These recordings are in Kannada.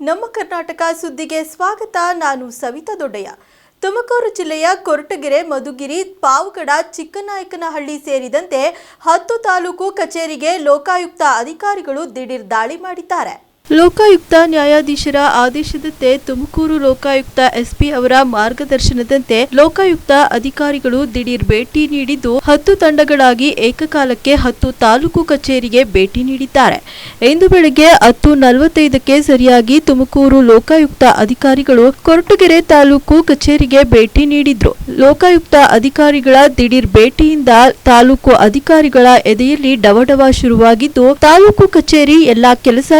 ನಮ್ಮ ಕರ್ನಾಟಕ ಸುದ್ದಿಗೆ ಸ್ವಾಗತ. ನಾನು ಸವಿತಾ ದೊಡ್ಡಯ್ಯ. ತುಮಕೂರು ಜಿಲ್ಲೆಯ ಕೊರಟಗೆರೆ, ಮಧುಗಿರಿ, ಪಾವಗಡ, ಚಿಕ್ಕನಾಯಕನಹಳ್ಳಿ ಸೇರಿದಂತೆ ಹತ್ತು ತಾಲೂಕು ಕಚೇರಿಗೆ ಲೋಕಾಯುಕ್ತ ಅಧಿಕಾರಿಗಳು ದಿಢೀರ್ ದಾಳಿ ಮಾಡಿದ್ದಾರೆ. ಲೋಕಾಯುಕ್ತ ನ್ಯಾಯಾಧೀಶರ ಆದೇಶದಂತೆ ತುಮಕೂರು ಲೋಕಾಯುಕ್ತ ಎಸ್ಪಿ ಅವರ ಮಾರ್ಗದರ್ಶನದಂತೆ ಲೋಕಾಯುಕ್ತ ಅಧಿಕಾರಿಗಳು ದಿಢೀರ್ ಭೇಟಿ ನೀಡಿದ್ದು, ಹತ್ತು ತಂಡಗಳಾಗಿ ಏಕಕಾಲಕ್ಕೆ ಹತ್ತು ತಾಲೂಕು ಕಚೇರಿಗೆ ಭೇಟಿ ನೀಡಿದ್ದಾರೆ. ಇಂದು ಬೆಳಗ್ಗೆ ಹತ್ತು ನಲವತ್ತೈದಕ್ಕೆ ಸರಿಯಾಗಿ ತುಮಕೂರು ಲೋಕಾಯುಕ್ತ ಅಧಿಕಾರಿಗಳು ಕೊರಟಗೆರೆ ತಾಲೂಕು ಕಚೇರಿಗೆ ಭೇಟಿ ನೀಡಿದ್ರು. ಲೋಕಾಯುಕ್ತ ಅಧಿಕಾರಿಗಳ ದಿಢೀರ್ ಭೇಟಿಯಿಂದ ತಾಲೂಕು ಅಧಿಕಾರಿಗಳ ಎದೆಯಲ್ಲಿ ಡವಡವ ಶುರುವಾಗಿದ್ದು, ತಾಲೂಕು ಕಚೇರಿ ಎಲ್ಲಾ ಕೆಲಸ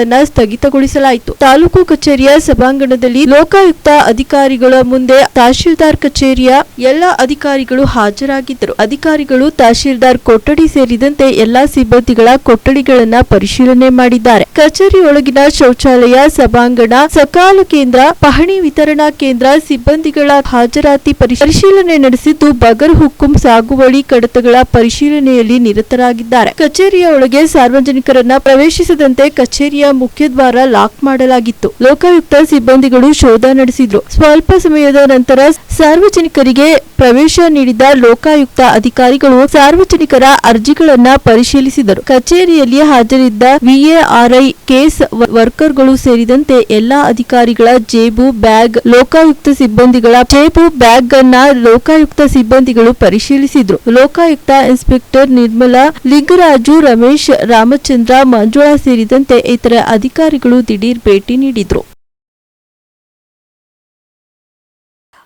ಕಾರ್ಯಗಳನ್ನ ಸ್ಥಗಿತಗೊಳಿಸಲಾಯಿತು. ತಾಲೂಕು ಕಚೇರಿಯ ಸಭಾಂಗಣದಲ್ಲಿ ಲೋಕಾಯುಕ್ತ ಅಧಿಕಾರಿಗಳ ಮುಂದೆ ತಹಶೀಲ್ದಾರ್ ಕಚೇರಿಯ ಎಲ್ಲ ಅಧಿಕಾರಿಗಳು ಹಾಜರಾಗಿದ್ದರು. ಅಧಿಕಾರಿಗಳು ತಹಶೀಲ್ದಾರ್ ಕೊಠಡಿ ಸೇರಿದಂತೆ ಎಲ್ಲಾ ಸಿಬ್ಬಂದಿಗಳ ಕೊಠಡಿಗಳನ್ನ ಪರಿಶೀಲನೆ ಮಾಡಿದ್ದಾರೆ. ಕಚೇರಿಯೊಳಗಿನ ಶೌಚಾಲಯ, ಸಭಾಂಗಣ, ಸಕಾಲ ಕೇಂದ್ರ, ಪಹಣಿ ವಿತರಣಾ ಕೇಂದ್ರ ಸಿಬ್ಬಂದಿಗಳ ಹಾಜರಾತಿ ಪರಿ- ಪರಿಶೀಲನೆ ನಡೆಸಿದ್ದು ಬಗರ್ ಹುಕ್ಕುಂ ಸಾಗುವಳಿ ಕಡತಗಳ ಪರಿಶೀಲನೆಯಲ್ಲಿ ನಿರತರಾಗಿದ್ದಾರೆ. ಕಚೇರಿಯ ಒಳಗೆ ಸಾರ್ವಜನಿಕರನ್ನ ಪ್ರವೇಶಿಸದಂತೆ ಕಚೇರಿಯ ಮುಖ್ಯದ್ವಾರ ಲಾಕ್ ಮಾಡಲಾಗಿತ್ತು. ಲೋಕಾಯುಕ್ತ ಸಿಬ್ಬಂದಿಗಳು ಶೋಧ ನಡೆಸಿದ್ರು. ಸ್ವಲ್ಪ ಸಮಯದ ನಂತರ ಸಾರ್ವಜನಿಕರಿಗೆ ಪ್ರವೇಶ ನೀಡಿದ ಲೋಕಾಯುಕ್ತ ಅಧಿಕಾರಿಗಳು ಸಾರ್ವಜನಿಕರ ಅರ್ಜಿಗಳನ್ನ ಪರಿಶೀಲಿಸಿದರು. ಕಚೇರಿಯಲ್ಲಿ ಹಾಜರಿದ್ದ ವಿಎಆರ್ಐ ಕೇಸ್ ವರ್ಕರ್ಗಳು ಸೇರಿದಂತೆ ಎಲ್ಲಾ ಅಧಿಕಾರಿಗಳ ಜೇಬು, ಬ್ಯಾಗ್, ಲೋಕಾಯುಕ್ತ ಸಿಬ್ಬಂದಿಗಳ ಜೇಬು ಬ್ಯಾಗ್ ಅನ್ನ ಲೋಕಾಯುಕ್ತ ಸಿಬ್ಬಂದಿಗಳು ಪರಿಶೀಲಿಸಿದ್ರು. ಲೋಕಾಯುಕ್ತ ಇನ್ಸ್ಪೆಕ್ಟರ್ ನಿರ್ಮಲಾ ಲಿಂಗರಾಜು, ರಮೇಶ್, ರಾಮಚಂದ್ರ, ಮಂಜುಳಾ ಸೇರಿದಂತೆ ಇತರ ಅಧಿಕಾರಿಗಳು ದಿಢೀರ್ ಭೇಟಿ ನೀಡಿದ್ರು.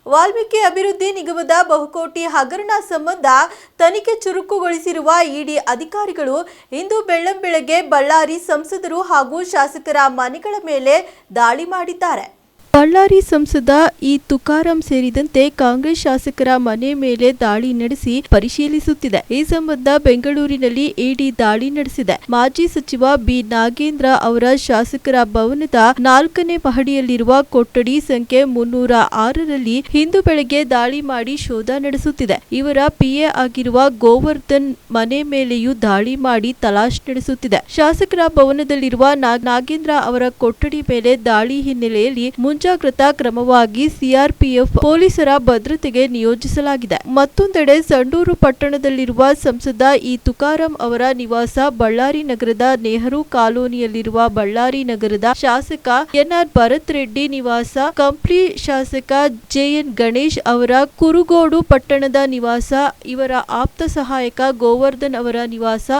ವಾಲ್ಮೀಕಿ ಅಭಿವೃದ್ಧಿ ನಿಗಮದ ಬಹುಕೋಟಿ ಹಗರಣ ಸಂಬಂಧ ತನಿಖೆ ಚುರುಕುಗೊಳಿಸಿರುವ ಇಡಿ ಅಧಿಕಾರಿಗಳು ಇಂದು ಬೆಳ್ಳಂಬೆಳಗ್ಗೆ ಬಳ್ಳಾರಿ ಸಂಸದರು ಹಾಗೂ ಶಾಸಕರ ಮನೆಗಳ ಮೇಲೆ ದಾಳಿ ಮಾಡಿದ್ದಾರೆ. ಬಳ್ಳಾರಿ ಸಂಸದ ಇ ತುಕಾರಾಂ ಸೇರಿದಂತೆ ಕಾಂಗ್ರೆಸ್ ಶಾಸಕರ ಮನೆ ಮೇಲೆ ದಾಳಿ ನಡೆಸಿ ಪರಿಶೀಲಿಸುತ್ತಿದೆ. ಈ ಸಂಬಂಧ ಬೆಂಗಳೂರಿನಲ್ಲಿ ಇಡಿ ದಾಳಿ ನಡೆಸಿದೆ. ಮಾಜಿ ಸಚಿವ ಬಿ ನಾಗೇಂದ್ರ ಅವರ ಶಾಸಕರ ಭವನದ ನಾಲ್ಕನೇ ಮಹಡಿಯಲ್ಲಿರುವ ಕೊಠಡಿ ಸಂಖ್ಯೆ ಮುನ್ನೂರ ಆರರಲ್ಲಿ ಇಂದು ಬೆಳಗ್ಗೆ ದಾಳಿ ಮಾಡಿ ಶೋಧ ನಡೆಸುತ್ತಿದೆ. ಇವರ ಪಿಎ ಆಗಿರುವ ಗೋವರ್ಧನ್ ಮನೆ ಮೇಲೆಯೂ ದಾಳಿ ಮಾಡಿ ತಲಾಶ್ ನಡೆಸುತ್ತಿದೆ. ಶಾಸಕರ ಭವನದಲ್ಲಿರುವ ನಾಗೇಂದ್ರ ಅವರ ಕೊಠಡಿ ಮೇಲೆ ದಾಳಿ ಹಿನ್ನೆಲೆಯಲ್ಲಿ ಮುಂಜಾಗ್ರತಾ ಕ್ರಮವಾಗಿ ಸಿಆರ್ಪಿಎಫ್ ಪೊಲೀಸರ ಭದ್ರತೆಗೆ ನಿಯೋಜಿಸಲಾಗಿದೆ. ಮತ್ತೊಂದೆಡೆ ಸಂಡೂರು ಪಟ್ಟಣದಲ್ಲಿರುವ ಸಂಸದ ಇ ತುಕಾರಾಂ ಅವರ ನಿವಾಸ ಬಳ್ಳಾರಿ ನಗರದ ನೆಹರು ಕಾಲೋನಿಯಲ್ಲಿರುವ ಬಳ್ಳಾರಿ ನಗರದ ಶಾಸಕ ಎನ್ಆರ್ ಭರತ್ ರೆಡ್ಡಿ ನಿವಾಸ, ಕಂಪ್ಲಿ ಶಾಸಕ ಜೆಎನ್ ಗಣೇಶ್ ಅವರ ಕುರುಗೋಡು ಪಟ್ಟಣದ ನಿವಾಸ, ಇವರ ಆಪ್ತ ಸಹಾಯಕ ಗೋವರ್ಧನ್ ಅವರ ನಿವಾಸ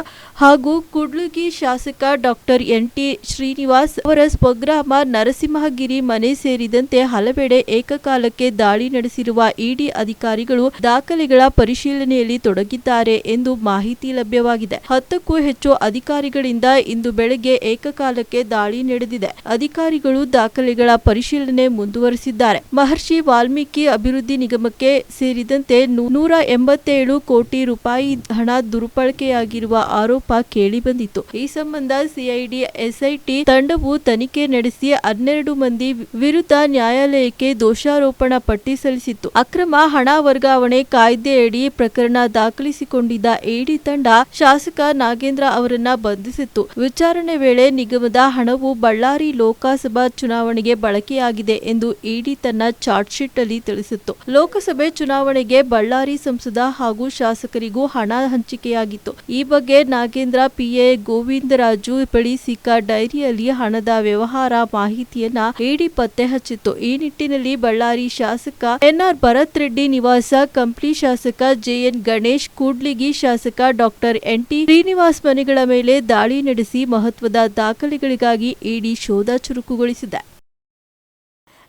ಹಾಗೂ ಕುಡ್ಲುಗಿ ಶಾಸಕ ಡಾಕ್ಟರ್ ಎನ್ ಟಿ ಶ್ರೀನಿವಾಸ್ ಅವರ ಸ್ವಗ್ರಾಮ ನರಸಿಂಹಗಿರಿ ಮನೆ ಸೇರಿದಂತೆ ಹಲವೆಡೆ ಏಕಕಾಲಕ್ಕೆ ದಾಳಿ ನಡೆಸಿರುವ ಇಡಿ ಅಧಿಕಾರಿಗಳು ದಾಖಲೆಗಳ ಪರಿಶೀಲನೆಯಲ್ಲಿ ತೊಡಗಿದ್ದಾರೆ ಎಂದು ಮಾಹಿತಿ ಲಭ್ಯವಾಗಿದೆ. ಹತ್ತಕ್ಕೂ ಹೆಚ್ಚು ಅಧಿಕಾರಿಗಳಿಂದ ಇಂದು ಬೆಳಗ್ಗೆ ಏಕಕಾಲಕ್ಕೆ ದಾಳಿ ನಡೆದಿದೆ. ಅಧಿಕಾರಿಗಳು ದಾಖಲೆಗಳ ಪರಿಶೀಲನೆ ಮುಂದುವರೆಸಿದ್ದಾರೆ. ಮಹರ್ಷಿ ವಾಲ್ಮೀಕಿ ಅಭಿವೃದ್ಧಿ ನಿಗಮಕ್ಕೆ ಸೇರಿದಂತೆ ನೂರ ಎಂಬತ್ತೇಳು ಕೋಟಿ ರೂಪಾಯಿ ಹಣ ದುರ್ಬಳಕೆಯಾಗಿರುವ ಆರೋಪ ಕೇಳಿಬಂದಿತ್ತು. ಈ ಸಂಬಂಧ ಸಿಐಡಿ, ಎಸ್ಐಟಿ ತಂಡವು ತನಿಖೆ ನಡೆಸಿ ಹನ್ನೆರಡು ಮಂದಿ ವಿರುದ್ಧ ನ್ಯಾಯಾಲಯಕ್ಕೆ ದೋಷಾರೋಪಣಾ ಪಟ್ಟಿ ಸಲ್ಲಿಸಿತ್ತು ಅಕ್ರಮ ಹಣ ವರ್ಗಾವಣೆ ಕಾಯ್ದೆಯಡಿ ಪ್ರಕರಣ ದಾಖಲಿಸಿಕೊಂಡಿದ್ದ ಇಡಿ ತಂಡ ಶಾಸಕ ನಾಗೇಂದ್ರ ಅವರನ್ನ ಬಂಧಿಸಿತ್ತು. ವಿಚಾರಣೆ ವೇಳೆ ನಿಗಮದ ಹಣವು ಬಳ್ಳಾರಿ ಲೋಕಸಭಾ ಚುನಾವಣೆಗೆ ಬಳಕೆಯಾಗಿದೆ ಎಂದು ಇಡಿ ತನ್ನ ಚಾರ್ಜ್ ಶೀಟ್ ಅಲ್ಲಿ ತಿಳಿಸಿತ್ತು. ಲೋಕಸಭೆ ಚುನಾವಣೆಗೆ ಬಳ್ಳಾರಿ ಸಂಸದ ಹಾಗೂ ಶಾಸಕರಿಗೂ ಹಣ ಹಂಚಿಕೆಯಾಗಿತ್ತು. ಈ ಬಗ್ಗೆ ನಾಗೇಂದ್ರ, ಪಿಎ ಗೋವಿಂದರಾಜು ಬಳಿ ಸಿಕ್ಕ ಡೈರಿಯಲ್ಲಿ ಹಣದ ವ್ಯವಹಾರ ಮಾಹಿತಿಯನ್ನ ಇಡಿ ಪತ್ತೆ ಹಚ್ಚಿತ್ತು. ಈ ನಿಟ್ಟಿನಲ್ಲಿ ಬಳ್ಳಾರಿ ಶಾಸಕ ಎನ್ಆರ್ ಭರತ್ ರೆಡ್ಡಿ ನಿವಾಸ ಕಂಪ್ಲಿ ಶಾಸಕ ಜೆಎನ್ ಗಣೇಶ್, ಕೂಡ್ಲಿಗಿ ಶಾಸಕ ಡಾಕ್ಟರ್ ಎನ್ ಟಿ ಶ್ರೀನಿವಾಸ್ ಮನೆಗಳ ಮೇಲೆ ದಾಳಿ ನಡೆಸಿ ಮಹತ್ವದ ದಾಖಲೆಗಳಿಗಾಗಿ ಇಡಿ ಶೋಧ ಚುರುಕುಗೊಳಿಸಿದೆ.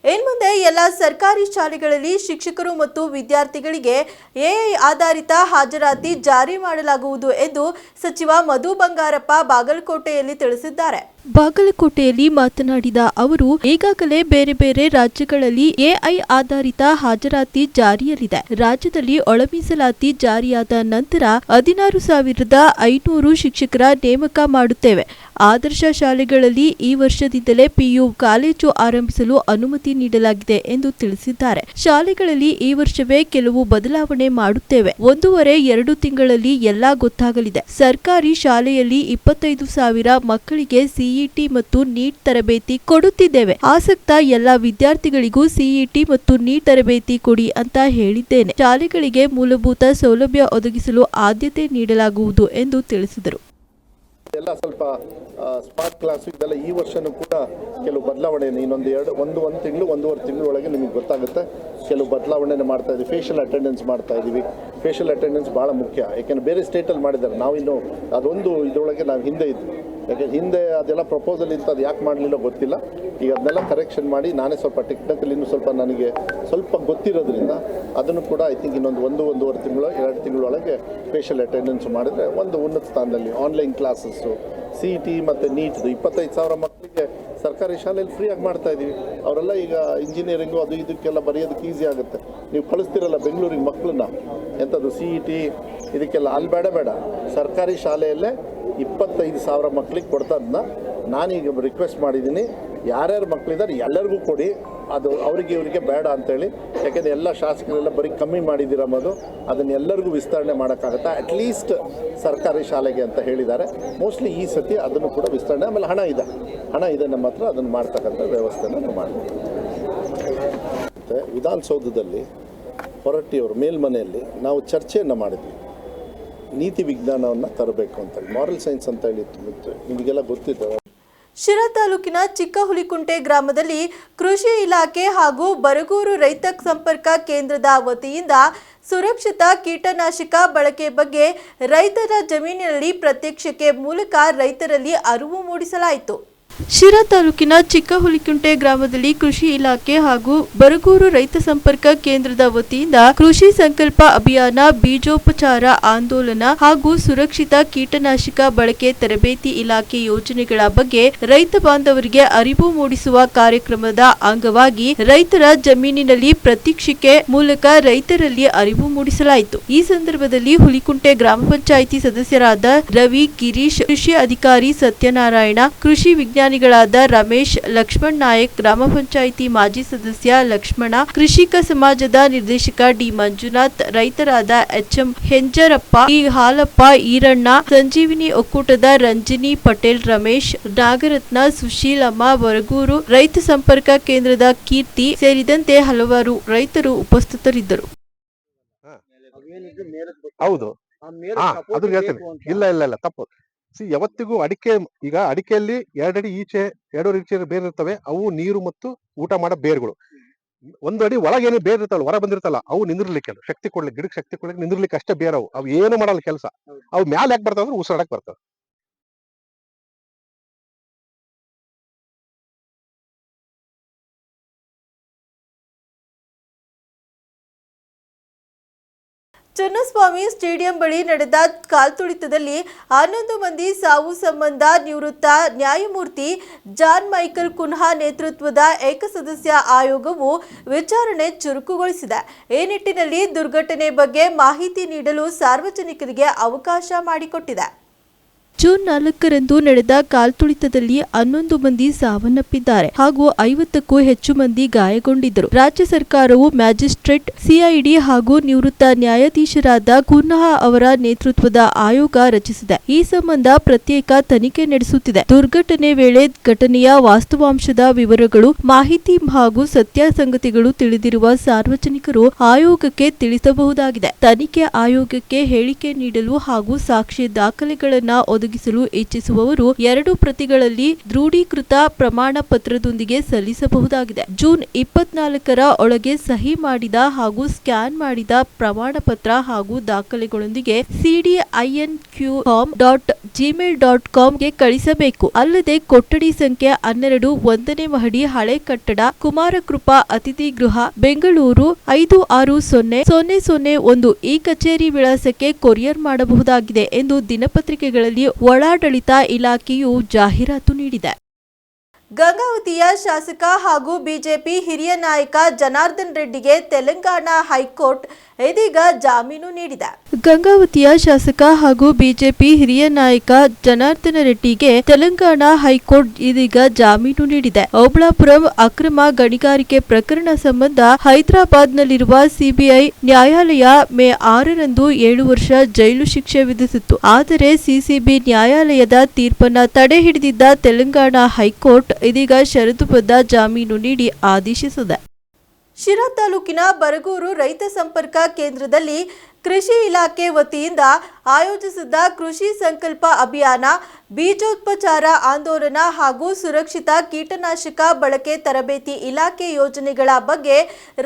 ಇನ್ಮುಂದೆ ಎಲ್ಲ ಸರ್ಕಾರಿ ಶಾಲೆಗಳಲ್ಲಿ ಶಿಕ್ಷಕರು ಮತ್ತು ವಿದ್ಯಾರ್ಥಿಗಳಿಗೆ ಎಐ ಆಧಾರಿತ ಹಾಜರಾತಿ ಜಾರಿ ಮಾಡಲಾಗುವುದು ಎಂದು ಸಚಿವ ಮಧು ಬಂಗಾರಪ್ಪ ಬಾಗಲಕೋಟೆಯಲ್ಲಿ ತಿಳಿಸಿದ್ದಾರೆ. ಬಾಗಲಕೋಟೆಯಲ್ಲಿ ಮಾತನಾಡಿದ ಅವರು, ಈಗಾಗಲೇ ಬೇರೆ ಬೇರೆ ರಾಜ್ಯಗಳಲ್ಲಿ ಎಐ ಆಧಾರಿತ ಹಾಜರಾತಿ ಜಾರಿಯಲ್ಲಿದೆ. ರಾಜ್ಯದಲ್ಲಿ ಒಳಮೀಸಲಾತಿ ಜಾರಿಯಾದ ನಂತರ ಹದಿನಾರು ಸಾವಿರದ ಐನೂರು ಶಿಕ್ಷಕರ ನೇಮಕ ಮಾಡುತ್ತೇವೆ. ಆದರ್ಶ ಶಾಲೆಗಳಲ್ಲಿ ಈ ವರ್ಷದಿಂದಲೇ ಪಿಯು ಕಾಲೇಜು ಆರಂಭಿಸಲು ಅನುಮತಿ ನೀಡಲಾಗಿದೆ ಎಂದು ತಿಳಿಸಿದ್ದಾರೆ. ಶಾಲೆಗಳಲ್ಲಿ ಈ ವರ್ಷವೇ ಕೆಲವು ಬದಲಾವಣೆ ಮಾಡುತ್ತೇವೆ. ಒಂದೂವರೆ ಎರಡು ತಿಂಗಳಲ್ಲಿ ಎಲ್ಲಾ ಗೊತ್ತಾಗಲಿದೆ. ಸರ್ಕಾರಿ ಶಾಲೆಯಲ್ಲಿ ಇಪ್ಪತ್ತೈದು ಸಾವಿರ ಮಕ್ಕಳಿಗೆ ಸಿಇ ಸಿಇಟಿ ಮತ್ತು ನೀಟ್ ತರಬೇತಿ ಕೊಡುತ್ತಿದ್ದೇವೆ. ಆಸಕ್ತ ಎಲ್ಲ ವಿದ್ಯಾರ್ಥಿಗಳಿಗೂ ಸಿಇಟಿ ಮತ್ತು ನೀಟ್ ತರಬೇತಿ ಕೊಡಿ ಅಂತ ಹೇಳಿದ್ದೇನೆ. ಶಾಲೆಗಳಿಗೆ ಮೂಲಭೂತ ಸೌಲಭ್ಯ ಒದಗಿಸಲು ಆದ್ಯತೆ ನೀಡಲಾಗುವುದು ಎಂದು ತಿಳಿಸಿದರು. ಎಲ್ಲ ಸ್ವಲ್ಪ ಸ್ಮಾರ್ಟ್ ಕ್ಲಾಸ್ ಇದೆಲ್ಲ ಈ ವರ್ಷನೂ ಕೂಡ ಕೆಲವು ಬದಲಾವಣೆ ಇನ್ನೊಂದು ಎರಡು, ಒಂದು ಒಂದು ತಿಂಗಳು, ಒಂದೂವರೆ ತಿಂಗಳೊಳಗೆ ನಿಮಗೆ ಗೊತ್ತಾಗುತ್ತೆ. ಕೆಲವು ಬದಲಾವಣೆ ಮಾಡ್ತಾ ಇದ್ದೀವಿ. ಫೇಶಿಯಲ್ ಅಟೆಂಡೆನ್ಸ್ ಮಾಡ್ತಾ ಇದ್ದೀವಿ. ಫೇಶಿಯಲ್ ಅಟೆಂಡೆನ್ಸ್ ಭಾಳ ಮುಖ್ಯ. ಯಾಕೆಂದರೆ ಬೇರೆ ಸ್ಟೇಟಲ್ಲಿ ಮಾಡಿದ್ದಾರೆ. ನಾವಿನ್ನು ಅದೊಂದು ಇದರೊಳಗೆ ನಾವು ಹಿಂದೆ ಇದ್ವಿ. ಯಾಕೆ ಹಿಂದೆ ಅದೆಲ್ಲ ಪ್ರಪೋಸಲ್ ಇತ್ತು, ಅದು ಯಾಕೆ ಮಾಡಲಿಲ್ಲ ಗೊತ್ತಿಲ್ಲ. ಈಗ ಅದನ್ನೆಲ್ಲ ಕರೆಕ್ಷನ್ ಮಾಡಿ ನಾನೇ ಸ್ವಲ್ಪ ಟೆಕ್ನಿಕಲ್ ಇನ್ನೂ ಸ್ವಲ್ಪ ನನಗೆ ಸ್ವಲ್ಪ ಗೊತ್ತಿರೋದ್ರಿಂದ ಅದನ್ನು ಕೂಡ ಐ ಥಿಂಕ್ ಇನ್ನೊಂದು ಒಂದು, ಒಂದೂವರೆ ತಿಂಗಳು, ಎರಡು ತಿಂಗಳೊಳಗೆ ಸ್ಪೆಷಲ್ ಅಟೆಂಡೆನ್ಸ್ ಮಾಡಿದರೆ ಒಂದು ಉನ್ನತ ಸ್ಥಾನದಲ್ಲಿ online classes C E T ಮತ್ತು ನೀಟ್ದು ಇಪ್ಪತ್ತೈದು ಸಾವಿರ ಮಕ್ಕಳಿಗೆ ಸರ್ಕಾರಿ ಶಾಲೆಯಲ್ಲಿ ಫ್ರೀಯಾಗಿ ಮಾಡ್ತಾ ಇದ್ದೀವಿ ಅವರೆಲ್ಲ ಈಗ ಇಂಜಿನಿಯರಿಂಗು ಅದು ಇದಕ್ಕೆಲ್ಲ ಬರೆಯೋದಕ್ಕೆ ಈಸಿ ಆಗುತ್ತೆ. ನೀವು ಕಳಿಸ್ತಿರಲ್ಲ ಬೆಂಗಳೂರಿಗೆ ಮಕ್ಕಳನ್ನ ಎಂಥದ್ದು ಸಿ ಇ ಟಿ ಇದಕ್ಕೆಲ್ಲ ಅಲ್ಲಿ ಬೇಡ ಬೇಡ. ಸರ್ಕಾರಿ ಶಾಲೆಯಲ್ಲೇ ಇಪ್ಪತ್ತೈದು ಸಾವಿರ ಮಕ್ಕಳಿಗೆ ಕೊಡ್ತದನ್ನ ನಾನೀಗ ರಿಕ್ವೆಸ್ಟ್ ಮಾಡಿದ್ದೀನಿ. ಯಾರ್ಯಾರು ಮಕ್ಕಳಿದ್ದಾರೆ ಎಲ್ಲರಿಗೂ ಕೊಡಿ. ಅದು ಅವರಿಗೆ ಇವರಿಗೆ ಬೇಡ ಅಂತೇಳಿ. ಯಾಕೆಂದರೆ ಎಲ್ಲ ಶಾಸಕರೆಲ್ಲ ಬರೀ ಕಮ್ಮಿ ಮಾಡಿದ್ದೀರಮ್ಮದು ಅದನ್ನ ಎಲ್ಲರಿಗೂ ವಿಸ್ತರಣೆ ಮಾಡೋಕ್ಕಾಗತ್ತಾ? ಅಟ್ಲೀಸ್ಟ್ ಸರ್ಕಾರಿ ಶಾಲೆಗೆ ಅಂತ ಹೇಳಿದ್ದಾರೆ. ಮೋಸ್ಟ್ಲಿ ಈ ಸತಿ ಅದನ್ನು ಕೂಡ ವಿಸ್ತರಣೆ ಆಮೇಲೆ ಹಣ ಇದೆ. ಹಣ ಇದೆ ನಮ್ಮ ಹತ್ರ, ಅದನ್ನು ಮಾಡ್ತಕ್ಕಂಥ ವ್ಯವಸ್ಥೆಯನ್ನು ನಾವು ಮಾಡ್ತೀವಿ. ವಿಧಾನಸೌಧದಲ್ಲಿ ಹೊರಟ್ಟಿಯವರು ಮೇಲ್ಮನೆಯಲ್ಲಿ ನಾವು ಚರ್ಚೆಯನ್ನು ಮಾಡಿದ್ವಿ. ನೀತಿ ವಿಜ್ಞಾನವನ್ನು ತರಬೇಕು ಅಂತ ಮಾರಲ್ ಸೈನ್ಸ್ ಅಂತ ಹೇಳಿ. ನಿಮಗೆಲ್ಲ ಗೊತ್ತಿದೆ ಶಿರಾ ತಾಲೂಕಿನ ಚಿಕ್ಕಹುಲಿಕುಂಟೆ ಗ್ರಾಮದಲ್ಲಿ ಕೃಷಿ ಇಲಾಖೆ ಹಾಗೂ ಬರಗೂರು ರೈತ ಸಂಪರ್ಕ ಕೇಂದ್ರದ ವತಿಯಿಂದ ಸುರಕ್ಷಿತ ಕೀಟನಾಶಕ ಬಳಕೆ ಬಗ್ಗೆ ರೈತರ ಜಮೀನಿನಲ್ಲಿ ಪ್ರತ್ಯಕ್ಷಕ್ಕೆ ಮೂಲಕ ರೈತರಲ್ಲಿ ಅರಿವು ಮೂಡಿಸಲಾಯಿತು ಶಿರಾ ತಾಲೂಕಿನ ಚಿಕ್ಕಹುಲಿಕುಂಟೆ ಗ್ರಾಮದಲ್ಲಿ ಕೃಷಿ ಇಲಾಖೆ ಹಾಗೂ ಬರಗೂರು ರೈತ ಸಂಪರ್ಕ ಕೇಂದ್ರದ ವತಿಯಿಂದ ಕೃಷಿ ಸಂಕಲ್ಪ ಅಭಿಯಾನ, ಬೀಜೋಪಚಾರ ಆಂದೋಲನ ಹಾಗೂ ಸುರಕ್ಷಿತ ಕೀಟನಾಶಕ ಬಳಕೆ ತರಬೇತಿ ಇಲಾಖೆ ಯೋಜನೆಗಳ ಬಗ್ಗೆ ರೈತ ಬಾಂಧವರಿಗೆ ಅರಿವು ಮೂಡಿಸುವ ಕಾರ್ಯಕ್ರಮದ ಅಂಗವಾಗಿ ರೈತರ ಜಮೀನಿನಲ್ಲಿ ಪ್ರತೀಕ್ಷಿಕೆ ಮೂಲಕ ರೈತರಲ್ಲಿ ಅರಿವು ಮೂಡಿಸಲಾಯಿತು. ಈ ಸಂದರ್ಭದಲ್ಲಿ ಹುಲಿಕುಂಟೆ ಗ್ರಾಮ ಪಂಚಾಯಿತಿ ಸದಸ್ಯರಾದ ರವಿ, ಗಿರೀಶ್, ಕೃಷಿ ಅಧಿಕಾರಿ ಸತ್ಯನಾರಾಯಣ, ಕೃಷಿ ವಿಜ್ಞಾನಿಗಳಾದ ರಮೇಶ್ ಲಕ್ಷ್ಮಣ್ ನಾಯಕ್ ಗ್ರಾಮ ಪಂಚಾಯಿತಿ ಮಾಜಿ ಸದಸ್ಯ ಲಕ್ಷ್ಮಣ ಕೃಷಿಕ ಸಮಾಜದ ನಿರ್ದೇಶಕ ಡಿ ಮಂಜುನಾಥ್ ರೈತರಾದ ಎಚ್ಎಂ ಹೆಂಜರಪ್ಪ ಈ ಹಾಲಪ್ಪ ಈರಣ್ಣ ಸಂಜೀವಿನಿ ಒಕ್ಕೂಟದ ರಂಜಿನಿ ಪಟೇಲ್ ರಮೇಶ್ ನಾಗರತ್ನ ಸುಶೀಲಮ್ಮ ಬರಗೂರು ರೈತ ಸಂಪರ್ಕ ಕೇಂದ್ರದ ಕೀರ್ತಿ ಸೇರಿದಂತೆ ಹಲವಾರು ರೈತರು ಉಪಸ್ಥಿತರಿದ್ದರು. ಹೌದು. ಅದು ಹೇಳ್ತೇನೆ. ಇಲ್ಲ ಇಲ್ಲ ಇಲ್ಲ ತಪ್ಪು. ಸಿ ಯಾವತ್ತಿಗೂ ಅಡಿಕೆ ಈಗ ಅಡಿಕೆಯಲ್ಲಿ ಎರಡಡಿ ಈಚೆ ಎರಡೂವರೆ ಈಚೆ ಬೇರೆ ಇರ್ತವೆ. ಅವು ನೀರು ಮತ್ತು ಊಟ ಮಾಡೋ ಬೇರುಗಳು. ಒಂದು ಅಡಿ ಒಳಗೇನು ಬೇರೆ ಇರ್ತಾವಲ್ಲ ಹೊರ ಬಂದಿರ್ತಲ್ಲ ಅವು ನಿಂದಿರ್ಲಿಕ್ಕೆ ಶಕ್ತಿ ಕೊಡ್ಲಿಕ್ಕೆ ಗಿಡಕ್ಕೆ ಶಕ್ತಿ ಕೊಡ್ಲಿಕ್ಕೆ ನಿಂದಿರ್ಲಿಕ್ಕೆ ಅಷ್ಟೇ ಬೇರೆ ಅವು. ಅವು ಏನು ಮಾಡಲ್ಲ ಕೆಲಸ. ಅವು ಮ್ಯಾಲೆ ಯಾಕೆ ಬರ್ತಾವ ಅಂದ್ರೆ ಉಸಿರಾಡಕ್ ಬರ್ತಾವ. ಚನ್ನಸ್ವಾಮಿ ಸ್ಟೇಡಿಯಂ ಬಳಿ ನಡೆದ ಕಾಲ್ತುಳಿತದಲ್ಲಿ ಹನ್ನೊಂದು ಮಂದಿ ಸಾವು ಸಂಬಂಧ ನಿವೃತ್ತ ನ್ಯಾಯಮೂರ್ತಿ ಜಾನ್ ಮೈಕಲ್ ಕುನ್ಹಾ ನೇತೃತ್ವದ ಏಕಸದಸ್ಯ ಆಯೋಗವು ವಿಚಾರಣೆ ಚುರುಕುಗೊಳಿಸಿದೆ. ಈ ನಿಟ್ಟಿನಲ್ಲಿ ದುರ್ಘಟನೆ ಬಗ್ಗೆ ಮಾಹಿತಿ ನೀಡಲು ಸಾರ್ವಜನಿಕರಿಗೆ ಅವಕಾಶ ಮಾಡಿಕೊಟ್ಟಿದೆ. ಜೂನ್ ನಾಲ್ಕರಂದು ನಡೆದ ಕಾಲ್ತುಳಿತದಲ್ಲಿ ಹನ್ನೊಂದು ಮಂದಿ ಸಾವನ್ನಪ್ಪಿದ್ದಾರೆ ಹಾಗೂ ಐವತ್ತಕ್ಕೂ ಹೆಚ್ಚು ಮಂದಿ ಗಾಯಗೊಂಡಿದ್ದರು. ರಾಜ್ಯ ಸರ್ಕಾರವು ಮ್ಯಾಜಿಸ್ಟ್ರೇಟ್, ಸಿಐಡಿ ಹಾಗೂ ನಿವೃತ್ತ ನ್ಯಾಯಾಧೀಶರಾದ ಕುನ್ಹಾ ಅವರ ನೇತೃತ್ವದ ಆಯೋಗ ರಚಿಸಿದೆ. ಈ ಸಂಬಂಧ ಪ್ರತ್ಯೇಕ ತನಿಖೆ ನಡೆಸುತ್ತಿದೆ. ದುರ್ಘಟನೆ ವೇಳೆ ಘಟನೆಯ ವಾಸ್ತವಾಂಶದ ವಿವರಗಳು, ಮಾಹಿತಿ ಹಾಗೂ ಸತ್ಯಾಸಂಗತಿಗಳು ತಿಳಿದಿರುವ ಸಾರ್ವಜನಿಕರು ಆಯೋಗಕ್ಕೆ ತಿಳಿಸಬಹುದಾಗಿದೆ. ತನಿಖೆ ಆಯೋಗಕ್ಕೆ ಹೇಳಿಕೆ ನೀಡಲು ಹಾಗೂ ಸಾಕ್ಷಿ ದಾಖಲೆಗಳನ್ನ ಒದಗಿಸಲು ಇಚ್ಛಿಸುವವರು ಎರಡು ಪ್ರತಿಗಳಲ್ಲಿ ದೃಢೀಕೃತ ಪ್ರಮಾಣ ಪತ್ರದೊಂದಿಗೆ ಸಲ್ಲಿಸಬಹುದಾಗಿದೆ. ಜೂನ್ ಇಪ್ಪತ್ನಾಲ್ಕರ ಒಳಗೆ ಸಹಿ ಮಾಡಿದ ಹಾಗೂ ಸ್ಕ್ಯಾನ್ ಮಾಡಿದ ಪ್ರಮಾಣ ಪತ್ರ ಹಾಗೂ ದಾಖಲೆಗಳೊಂದಿಗೆ CDIN Q com dot Gmail dot ಕಾಮ್ಗೆ ಕಳಿಸಬೇಕು. ಅಲ್ಲದೆ ಕೊಠಡಿ ಸಂಖ್ಯೆ ಹನ್ನೆರಡು, ಒಂದನೇ ಮಹಡಿ, ಹಳೆ ಕಟ್ಟಡ, ಕುಮಾರಕೃಪಾ ಅತಿಥಿ ಗೃಹ, ಬೆಂಗಳೂರು ಐದು ಆರು ಸೊನ್ನೆ ಸೊನ್ನೆ ಸೊನ್ನೆ ಒಂದು ಈ ಕಚೇರಿ ವಿಳಾಸಕ್ಕೆ ಕೊರಿಯರ್ ಮಾಡಬಹುದಾಗಿದೆ ಎಂದು ದಿನಪತ್ರಿಕೆಗಳಲ್ಲಿ ಒಳಾಡಳಿತ ಇಲಾಖೆಯು ಜಾಹೀರಾತು ನೀಡಿದೆ. ಗಂಗಾವತಿಯ ಶಾಸಕ ಹಾಗೂ ಬಿಜೆಪಿ ಹಿರಿಯ ನಾಯಕ ಜನಾರ್ದನ್ ರೆಡ್ಡಿಗೆ ತೆಲಂಗಾಣ ಹೈಕೋರ್ಟ್ ಇದೀಗ ಜಾಮೀನು ನೀಡಿದೆ. ಗಂಗಾವತಿಯ ಶಾಸಕ ಹಾಗೂ ಬಿಜೆಪಿ ಹಿರಿಯ ನಾಯಕ ಜನಾರ್ದನ ರೆಡ್ಡಿಗೆ ತೆಲಂಗಾಣ ಹೈಕೋರ್ಟ್ ಇದೀಗ ಜಾಮೀನು ನೀಡಿದೆ. ಓಬಳಾಪುರಂ ಅಕ್ರಮ ಗಣಿಗಾರಿಕೆ ಪ್ರಕರಣ ಸಂಬಂಧ ಹೈದರಾಬಾದ್ನಲ್ಲಿರುವ ಸಿಬಿಐ ನ್ಯಾಯಾಲಯ ಮೇ ಆರರಂದು ಏಳು ವರ್ಷ ಜೈಲು ಶಿಕ್ಷೆ ವಿಧಿಸಿತ್ತು. ಆದರೆ ಸಿಸಿಬಿ ನ್ಯಾಯಾಲಯದ ತೀರ್ಪನ್ನ ತಡೆ ಹಿಡಿದಿದ್ದ ತೆಲಂಗಾಣ ಹೈಕೋರ್ಟ್ ಇದೀಗ ಷರತ್ತುಬದ್ಧ ಜಾಮೀನು ನೀಡಿ ಆದೇಶಿಸಿದೆ. ಶಿರಾ ತಾಲೂಕಿನ ಬರಗೂರು ರೈತ ಸಂಪರ್ಕ ಕೇಂದ್ರದಲ್ಲಿ ಕೃಷಿ ಇಲಾಖೆ ವತಿಯಿಂದ ಆಯೋಜಿಸಿದ್ದ ಕೃಷಿ ಸಂಕಲ್ಪ ಅಭಿಯಾನ ಬೀಜೋತ್ಪಚಾರ ಆಂದೋಲನ ಹಾಗೂ ಸುರಕ್ಷಿತ ಕೀಟನಾಶಕ ಬಳಕೆ ತರಬೇತಿ ಇಲಾಖೆ ಯೋಜನೆಗಳ ಬಗ್ಗೆ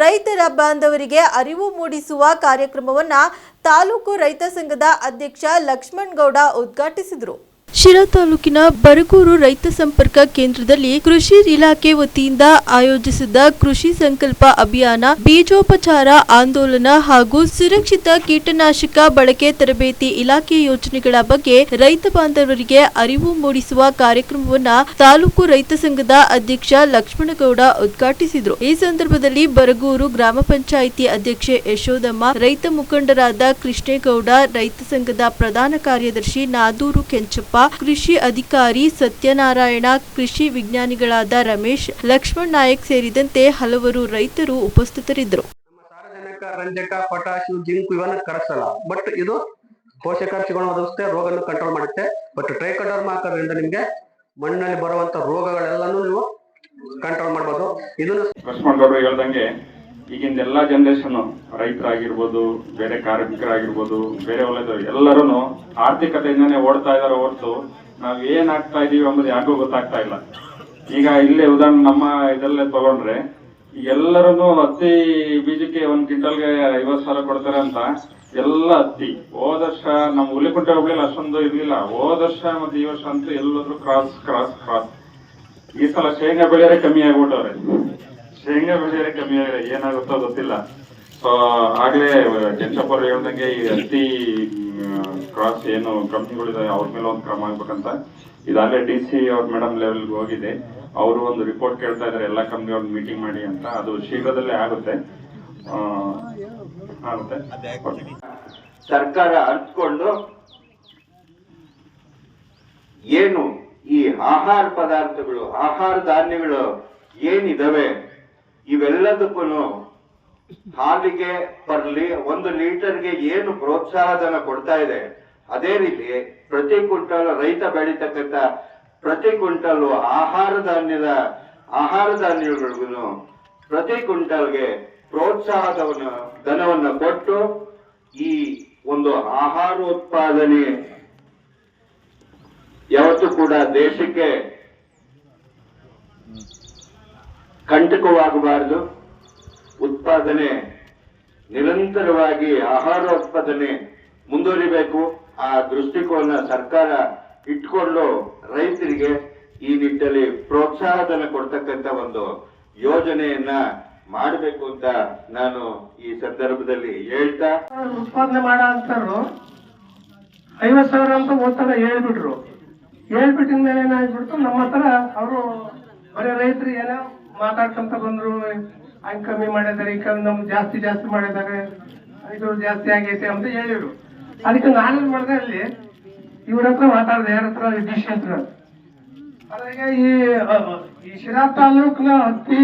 ರೈತರ ಬಾಂಧವರಿಗೆ ಅರಿವು ಮೂಡಿಸುವ ಕಾರ್ಯಕ್ರಮವನ್ನು ತಾಲೂಕು ರೈತ ಸಂಘದ ಅಧ್ಯಕ್ಷ ಲಕ್ಷ್ಮಣ್ ಗೌಡ ಉದ್ಘಾಟಿಸಿದರು. ಶಿರಾ ತಾಲೂಕಿನ ಬರಗೂರು ರೈತ ಸಂಪರ್ಕ ಕೇಂದ್ರದಲ್ಲಿ ಕೃಷಿ ಇಲಾಖೆ ವತಿಯಿಂದ ಆಯೋಜಿಸಿದ್ದ ಕೃಷಿ ಸಂಕಲ್ಪ ಅಭಿಯಾನ, ಬೀಜೋಪಚಾರ ಆಂದೋಲನ ಹಾಗೂ ಸುರಕ್ಷಿತ ಕೀಟನಾಶಕ ಬಳಕೆ ತರಬೇತಿ ಇಲಾಖೆ ಯೋಜನೆಗಳ ಬಗ್ಗೆ ರೈತ ಬಾಂಧವರಿಗೆ ಅರಿವು ಮೂಡಿಸುವ ಕಾರ್ಯಕ್ರಮವನ್ನ ತಾಲೂಕು ರೈತ ಸಂಘದ ಅಧ್ಯಕ್ಷ ಲಕ್ಷ್ಮಣಗೌಡ ಉದ್ಘಾಟಿಸಿದರು. ಈ ಸಂದರ್ಭದಲ್ಲಿ ಬರಗೂರು ಗ್ರಾಮ ಪಂಚಾಯಿತಿ ಅಧ್ಯಕ್ಷೆ ಯಶೋಧಮ್ಮ ರೈತ ಮುಖಂಡರಾದ ಕೃಷ್ಣೇಗೌಡ, ರೈತ ಸಂಘದ ಪ್ರಧಾನ ಕಾರ್ಯದರ್ಶಿ ನಾದೂರು ಕೆಂಚಪ್ಪ ಕೃಷಿ ಅಧಿಕಾರಿ ಸತ್ಯನಾರಾಯಣ ಕೃಷಿ ವಿಜ್ಞಾನಿಗಳಾದ ರಮೇಶ್ ಲಕ್ಷ್ಮಣ್ ನಾಯಕ್ ಸೇರಿದಂತೆ ಹಲವರು ರೈತರು ಉಪಸ್ಥಿತರಿದ್ದರು. ನಮ್ಮ ಸಾರಜನಕ ರಂಜಕ ಪೊಟ್ಯಾಶ್ ಜಿಂಕ್ ಇವನ್ನ ಕರಗಿಸಲ್ಲ ಬಟ್ ಇದು ಪೋಷಕಾಂಶಗಳನ್ನು ಒದಗಿಸುತ್ತೆ ರೋಗವನ್ನು ಕಂಟ್ರೋಲ್ ಮಾಡುತ್ತೆ. ಬಟ್ ಟ್ರೈಕೋಡರ್ಮ ಹಾಕೋದ್ರಿಂದ ನಿಮ್ಗೆ ಮಣ್ಣಲ್ಲಿ ಬರುವಂತ ರೋಗಗಳೆಲ್ಲನೂ ನೀವು ಕಂಟ್ರೋಲ್ ಮಾಡಬಹುದು ಇದನ್ನು ಲಕ್ಷ್ಮಣ್ ಗೌಡ್ರು ಹೇಳ್ದಂಗೆ ಈಗಿನ ಎಲ್ಲಾ ಜನರೇಷನ್ ರೈತರಾಗಿರ್ಬೋದು, ಬೇರೆ ಕಾರ್ಮಿಕರಾಗಿರ್ಬೋದು, ಬೇರೆ ಒಳ್ಳೆದು ಎಲ್ಲರೂ ಆರ್ಥಿಕತೆಯಿಂದನೇ ಓಡ್ತಾ ಇದಾರೆ ಹೊರತು ನಾವು ಏನಾಗ್ತಾ ಇದ್ದೀವಿ ಅನ್ನೋದು ಯಾರಿಗೂ ಗೊತ್ತಾಗ್ತಾ ಇಲ್ಲ. ಈಗ ಇಲ್ಲೇ ಉದಾಹರಣೆ ನಮ್ಮ ಇದರಲ್ಲೇ ತಗೊಂಡ್ರೆ ಎಲ್ಲರೂ ಹತ್ತಿ ಬೀಜಕ್ಕೆ ಒಂದು ಕ್ವಿಂಟಲ್ಗೆ ಐವತ್ತು ಸಾವಿರ ಕೊಡ್ತಾರೆ ಅಂತ ಎಲ್ಲ ಹತ್ತಿ. ಹೋದ ವರ್ಷ ನಮ್ ಹುಲಿಕುಂಟೆ ಹೋಗ್ಲಿಲ್ಲ ಅಷ್ಟೊಂದು ಇರಲಿಲ್ಲ. ಹೋದ ವರ್ಷ ಮತ್ತು ಈ ವರ್ಷ ಅಂತೂ ಎಲ್ಲಾದ್ರೂ ಕ್ರಾಸ್ ಕ್ರಾಸ್ ಕ್ರಾಸ್ ಈ ಸಲ ಶೇಂಗಾ ಬೆಳೆಯರೆ ಕಮ್ಮಿ ಆಗ್ಬಿಟ್ಟವ್ರೆ. ಶೇಂಗಾ ಬೆಳೆಯರೆ ಕಮ್ಮಿ ಆಗಿದೆ? ಏನಾಗುತ್ತೋ ಗೊತ್ತಿಲ್ಲ. ಸೊ ಆಗ್ಲೇ ಅವ್ರು ಹೇಳ್ದಂಗೆ ಈ ಅತಿ ಕ್ರಾಸ್ ಏನು ಕಂಪ್ನಿಗಳಿದಾವೆ, ಅವ್ರ ಮೇಲೆ ಒಂದು ಕ್ರಮ ಆಗ್ಬೇಕಂತ. ಇದಾಗಲೇ ಡಿ ಸಿ ಅವ್ರ ಮೇಡಮ್ ಲೆವೆಲ್ಗೆ ಹೋಗಿದೆ. ಅವರು ಒಂದು ರಿಪೋರ್ಟ್ ಕೇಳ್ತಾ ಇದಾರೆ, ಎಲ್ಲ ಕಂಪ್ನಿ ಅವ್ರ ಮೀಟಿಂಗ್ ಮಾಡಿ ಅಂತ. ಅದು ಶೀಘ್ರದಲ್ಲೇ ಆಗುತ್ತೆ. ಆಗುತ್ತೆ. ಸರ್ಕಾರ ಅರ್ಥಕೊಂಡು ಏನು ಈ ಆಹಾರ ಪದಾರ್ಥಗಳು, ಆಹಾರ ಧಾನ್ಯಗಳು ಏನಿದಾವೆ? ಇವೆಲ್ಲದಕ್ಕೂ ಹಾಲಿಗೆ ಪರ್ಲಿ ಒಂದು ಲೀಟರ್ಗೆ ಏನು ಪ್ರೋತ್ಸಾಹಧನ ಕೊಡ್ತಾ ಇದೆ, ಅದೇ ರೀತಿ ಪ್ರತಿ ಕ್ವಿಂಟಲ್ ರೈತ ಬೆಳೀತಕ್ಕಂಥ ಪ್ರತಿ ಕ್ವಿಂಟಲ್ ಆಹಾರ ಧಾನ್ಯದ, ಆಹಾರ ಧಾನ್ಯಗಳಿಗೂ ಪ್ರತಿ ಕ್ವಿಂಟಲ್ಗೆ ಪ್ರೋತ್ಸಾಹ ಧನವನ್ನು ಕೊಟ್ಟು ಈ ಒಂದು ಆಹಾರ ಉತ್ಪಾದನೆ ಯಾವತ್ತೂ ಕೂಡ ದೇಶಕ್ಕೆ ಕಂಟಕವಾಗಬಾರದು. ಉತ್ಪಾದನೆ ನಿರಂತರವಾಗಿ ಆಹಾರ ಉತ್ಪಾದನೆ ಮುಂದುವರಿಬೇಕು. ಆ ದೃಷ್ಟಿಕೋನ ಸರ್ಕಾರ ಇಟ್ಕೊಂಡು ರೈತರಿಗೆ ಈ ನಿಟ್ಟಲ್ಲಿ ಪ್ರೋತ್ಸಾಹಧನ ಕೊಡ್ತಕ್ಕಂಥ ಒಂದು ಯೋಜನೆಯನ್ನ ಮಾಡಬೇಕು ಅಂತ ನಾನು ಈ ಸಂದರ್ಭದಲ್ಲಿ ಹೇಳ್ತಾ ಉತ್ಪಾದನೆ ಮಾಡೋ ಅಂತರು ಐವತ್ ಸಾವಿರ ಅಂತ ಓದ್ತಾರ ಹೇಳ್ಬಿಟ್ರು. ಹೇಳ್ಬಿಟ್ಟಿದ್ಮೇಲೆ ಏನಾಗ್ಬಿಡ್ತು? ನಮ್ಮ ಹತ್ರ ಅವರು ಬರೀ ರೈತರು ಏನೋ ಮಾತಾಡ್ಕೊಂತ ಬಂದ್ರು. ಹಂಗ್ ಕಮ್ಮಿ ಮಾಡಿದ್ದಾರೆ, ಈ ಕಮ್ಮಿ ನಮ್ಗೆ ಜಾಸ್ತಿ ಜಾಸ್ತಿ ಮಾಡಿದ್ದಾರೆ. ಐದು ಜಾಸ್ತಿ ಆಗೈತೆ ಅಂತ ಹೇಳಿದ್ರು. ಅದಕ್ಕೆ ನಾನೇನ್ ಮಾಡಿದೆ ಅಲ್ಲಿ, ಇವ್ರ ಹತ್ರ ಮಾತಾಡಿದೆ, ಯಾರ ಹತ್ರ? ಸಿ ಹತ್ರ. ಈ ಶಿರಾ ತಾಲೂಕ್ನ ಅತಿ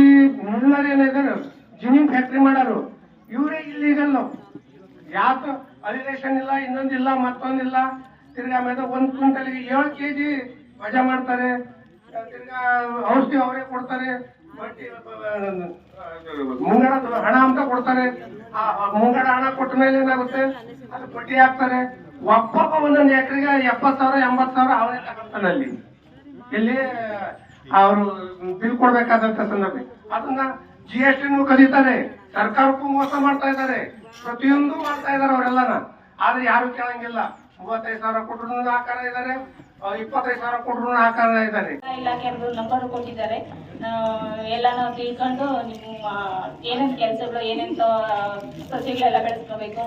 ಮುಳ್ಳರ್ ಏನಿದ್ದಾರೆ ಜಿನಿಂಗ್ ಫ್ಯಾಕ್ಟ್ರಿ ಮಾಡೋರು, ಇವರೇ ಇಲ್ಲಿಗಲ್ ಯಾಕ? ಅಲಿಗೇಷನ್ ಇಲ್ಲ ಇನ್ನೊಂದಿಲ್ಲ ಮತ್ತೊಂದಿಲ್ಲ ತಿರ್ಗಾ ಮೇಲೆ ಒಂದ್ ಕ್ವಿಂಟಲ್ಗೆ ಏಳು ಕೆಜಿ ವಜಾ ಮಾಡ್ತಾರೆ. ತಿರ್ಗಾ ಔಷಧಿ ಅವರೇ ಕೊಡ್ತಾರೆ. ಮುಂಗಡ ಹಣ ಅಂತ ಕೊಡ್ತಾರೆ. ಮುಂಗಡ ಹಣ ಕೊಟ್ಟ ಮೇಲೆ ಏನಾಗುತ್ತೆ? ಅದು ಬಡ್ಡಿ ಹಾಕ್ತಾರೆ. ಒಬ್ಬೊಬ್ಬ ಒಂದೊಂದು ಎಕರೆಗೆ ಎಪ್ಪತ್ ಸಾವಿರ ಎಂಬತ್ ಸಾವಿರ ಅವನೇ ಅಲ್ಲಿ. ಇಲ್ಲಿ ಅವರು ಬಿಲ್ ಕೊಡ್ಬೇಕಾದಂತ ಸಂದರ್ಭ. ಅದನ್ನ ಜಿ ಎಸ್ ಟಿನೂ ಕಲಿತಾರೆ. ಸರ್ಕಾರಕ್ಕೂ ಮೋಸ ಮಾಡ್ತಾ ಇದ್ದಾರೆ. ಪ್ರತಿಯೊಂದು ಮಾಡ್ತಾ ಇದಾರೆ ಅವರೆಲ್ಲನ. ಆದ್ರೆ ಯಾರು ಕೇಳಂಗಿಲ್ಲ. ಮೂವತ್ತೈದು ಸಾವಿರ ಕೊಟ್ಟರು ಆಕಾರ ಇದಾರೆ ಇಪ್ಪತ್ತೈದು ಸಾವಿರ ಕೊಟ್ಟರು ಹಾಕಲ್ಲ ಇದ್ದಾರೆ. ಇಲಾಖೆಯವರು ನಂಬರ್ ಕೊಟ್ಟಿದ್ದಾರೆ. ಎಲ್ಲಾನು ತಿಳ್ಕೊಂಡು ನಿಮ್ಮ ಏನೇನು ಕೆಲಸಗಳು ಏನೆಂತ ಸಸಿಗಳೆಲ್ಲ ಬೆಳೆಸ್ಕೋಬೇಕು.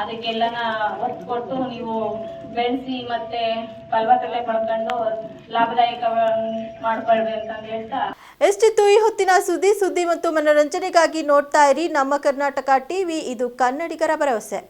ಅದಕ್ಕೆಲ್ಲನ ಒತ್ತು ಕೊಟ್ಟು ನೀವು ಬೆಳೆಸಿ ಮತ್ತೆ ಫಲವತ್ತತೆ ಪಡ್ಕೊಂಡು ಲಾಭದಾಯಕ ಮಾಡ್ಕೊಳ್ಬೇಕು ಅಂತ ಹೇಳ್ತಾ. ಎಷ್ಟಿತ್ತು ಈ ಹೊತ್ತಿನ ಸುದ್ದಿ? ಸುದ್ದಿ ಮತ್ತು ಮನೋರಂಜನೆಗಾಗಿ ನೋಡ್ತಾ ಇರಿ ನಮ್ಮ ಕರ್ನಾಟಕ ಟಿವಿ. ಇದು ಕನ್ನಡಿಗರ ಭರವಸೆ.